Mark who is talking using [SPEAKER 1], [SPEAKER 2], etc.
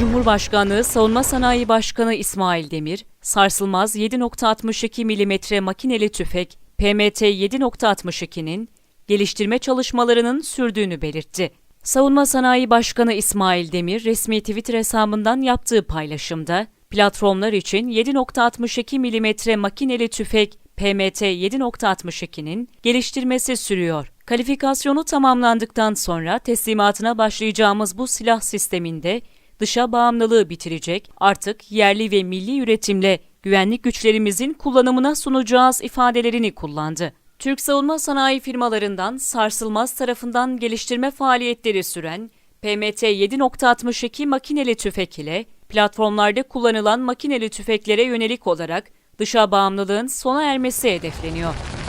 [SPEAKER 1] Cumhurbaşkanlığı Savunma Sanayi Başkanı İsmail Demir, sarsılmaz 7.62 mm makineli tüfek PMT 7.62'nin geliştirme çalışmalarının sürdüğünü belirtti. Savunma Sanayi Başkanı İsmail Demir resmi Twitter hesabından yaptığı paylaşımda, platformlar için 7.62 mm makineli tüfek PMT 7.62'nin geliştirmesi sürüyor. Kalifikasyonu tamamlandıktan sonra teslimatına başlayacağımız bu silah sisteminde dışa bağımlılığı bitirecek, artık yerli ve milli üretimle güvenlik güçlerimizin kullanımına sunacağız ifadelerini kullandı. Türk savunma sanayi firmalarından sarsılmaz tarafından geliştirme faaliyetleri süren PMT 7.62 makineli tüfek ile platformlarda kullanılan makineli tüfeklere yönelik olarak dışa bağımlılığın sona ermesi hedefleniyor.